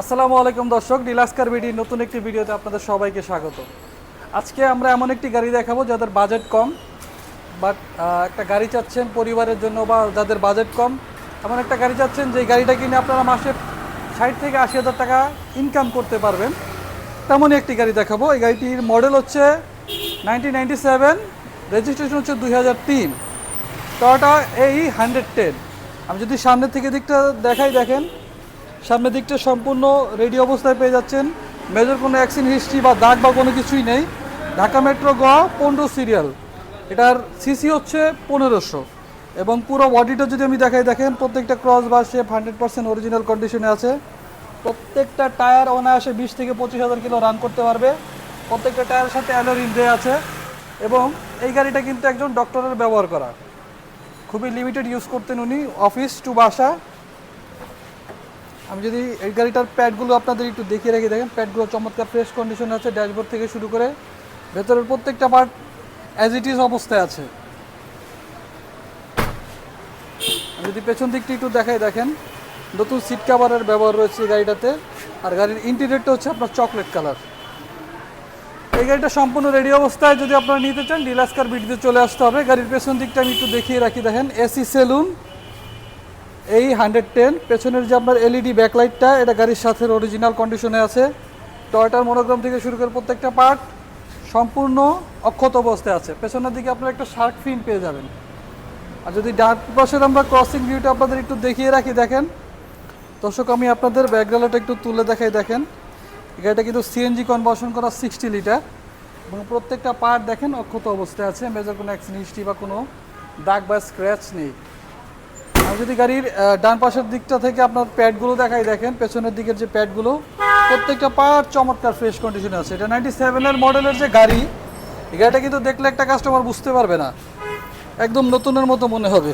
আসসালামু আলাইকুম দর্শক ডিলাস্কার বিডি নতুন একটি ভিডিওতে আপনাদের সবাইকে স্বাগত। আজকে আমরা এমন একটি গাড়ি দেখাবো যাদের বাজেট কম, বাট একটা গাড়ি চাচ্ছেন পরিবারের জন্য বা যাদের বাজেট কম। এমন একটা গাড়ি চাচ্ছেন যে গাড়িটা কিনে আপনারা মাসে ষাট থেকে আশি হাজার টাকা ইনকাম করতে পারবেন। তেমনই একটি গাড়ি দেখাবো। এই গাড়িটির মডেল হচ্ছে নাইনটিন নাইনটি সেভেন রেজিস্ট্রেশন হচ্ছে দুই হাজার তিন। টয়োটা এই হান্ড্রেড টেন আমি যদি সামনের থেকে দিকটা দেখাই দেখেন সামনের দিকটা সম্পূর্ণ রেডি অবস্থায় পেয়ে যাচ্ছেন। মেজর কোনো অ্যাক্সিডেন্ট হিস্ট্রি বা দাগ বা কোনো কিছুই নেই। ঢাকা মেট্রো গ পনেরো সিরিয়াল। এটার সিসি হচ্ছে পনেরোশো। এবং পুরো বডিটা যদি আমি দেখাই, দেখেন প্রত্যেকটা ক্রস বা শেপ হান্ড্রেড পার্সেন্ট অরিজিনাল কন্ডিশনে আছে। প্রত্যেকটা টায়ার অনায়াসে বিশ থেকে পঁচিশ হাজার কিলো রান করতে পারবে। প্রত্যেকটা টায়ারের সাথে অ্যালোরিন দেয়া আছে। এবং এই গাড়িটা কিন্তু একজন ডক্টরের ব্যবহার করা। খুবই লিমিটেড ইউজ করতেন উনি অফিস টু বাসা। আমি যদি এই গাড়িটার প্যাডগুলো আপনাদের একটু দেখিয়ে রেখে, দেখেন প্যাডগুলো চমৎকার ফ্রেশ কন্ডিশন আছে ড্যাশবোর্ড থেকে শুরু করে ভেতরের প্রত্যেকটা পার্ট অ্যাজ ইট ইজ অবস্থায় আছে। যদি পেছন দিকটা একটু দেখাই, দেখেন নতুন সিট কাভারের ব্যবহার রয়েছে গাড়িটাতে, আর গাড়ির ইন্টিরিয়রটা হচ্ছে আপনার চকলেট কালার এই গাড়িটা সম্পূর্ণ রেডি অবস্থায়, যদি আপনারা নিতে চান ডিলাস্কার বিটিতে চলে আসতে হবে। গাড়ির পেছন দিকটা আমি একটু দেখিয়ে রাখি, দেখেন এসি সেলুন এই হান্ড্রেড টেন, পেছনের যে আপনার এলইডি ব্যাকলাইটটা এটা গাড়ির সাথে অরিজিনাল কন্ডিশনে আছে। টয়টার মনোগ্রাম থেকে শুরু করে প্রত্যেকটা পার্ট সম্পূর্ণ অক্ষত অবস্থায় আছে। পেছনের দিকে আপনারা একটা শার্ক ফিন পেয়ে যাবেন। আর যদি ডান পাশের আমরা ক্রসিং ভিউটা আপনাদের একটু দেখিয়ে রাখি, দেখেন। দর্শক, আমি আপনাদের ব্যাকগ্রাউন্ডটা একটু তুলে দেখাই, দেখেন। গাড়িটা কিন্তু সিএনজি কনভার্সন করা সিক্সটি লিটার এবং প্রত্যেকটা পার্ট দেখেন অক্ষত অবস্থায় আছে। মেজর কোনো অ্যাক্সিডেন্ট হিস্ট্রি বা কোনো দাগ বা স্ক্র্যাচ নেই। যদি গাড়ির ডান পাশের দিকটা থেকে আপনার প্যাডগুলো দেখাই দেখেন, পেছনের দিকের যে প্যাডগুলো, প্রত্যেকটা পার চমৎকার ফ্রেশ কন্ডিশনে আছে। এটা নাইনটি সেভেনের মডেলের যে গাড়ি, এই গাড়িটা কিন্তু দেখলে একটা কাস্টমার বুঝতে পারবে না। একদম নতুনের মতো মনে হবে।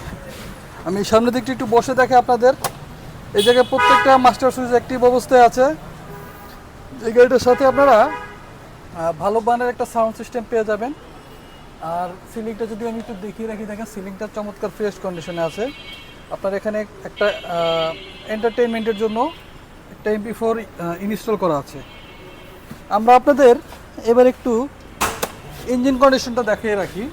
আমি সামনের দিকটা একটু বসে দেখে আপনাদের। এই জায়গায় প্রত্যেকটা মাস্টার সুইচ অ্যাক্টিভ অবস্থায় আছে। এই গাড়িটার সাথে আপনারা ভালো মানের একটা সাউন্ড সিস্টেম পেয়ে যাবেন। আর সিলিংটা যদি আমি একটু দেখিয়ে রাখি, দেখেন সিলিংটা চমৎকার ফ্রেশ কন্ডিশনে আছে। আপনার এখানে একটা এন্টারটেনমেন্টের জন্য একটা এমপি ফোর ইনস্টল করা আছে। আমরা আপনাদের এবার একটু ইঞ্জিন কন্ডিশনটা দেখিয়ে রাখি।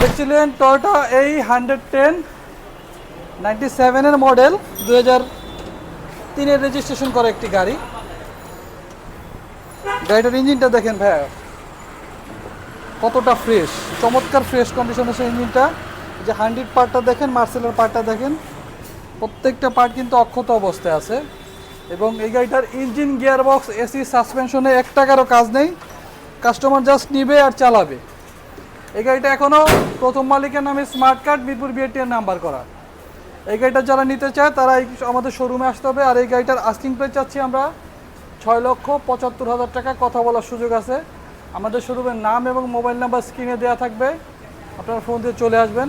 দেখছিলেন টয়োটা এই হান্ড্রেড টেন নাইনটি সেভেনের মডেল দু হাজার তিনের রেজিস্ট্রেশন করা একটি গাড়ি। গাড়িটার ইঞ্জিনটা দেখেন ভাইয়া, কতটা ফ্রেশ চমৎকার ফ্রেশ কন্ডিশন আছে ইঞ্জিনটা যে হান্ড্রেড পার্টটা দেখেন, মার্সেলের পার্টটা দেখেন, প্রত্যেকটা পার্ট কিন্তু অক্ষত অবস্থায় আছে। এবং এই গাড়িটার ইঞ্জিন গিয়ার বক্স এসি, সাসপেনশনে এক টাকারও কাজ নেই। কাস্টমার জাস্ট নিবে আর চালাবে। এই গাড়িটা এখনও প্রথম মালিকের নামে স্মার্ট কার্ড, মিরপুর বিএটির নাম্বার করা। এই গাড়িটা যারা নিতে চায় তারা আমাদের শোরুমে আসতে হবে। আর এই গাড়িটার আস্কিং প্রাইস চাচ্ছি আমরা ছয় লক্ষ পঁচাত্তর হাজার টাকা। কথা বলার সুযোগ আছে। আমাদের শোরুমের নাম এবং মোবাইল নাম্বার স্ক্রিনে দেওয়া থাকবে। আপনারা ফোন দিয়ে চলে আসবেন।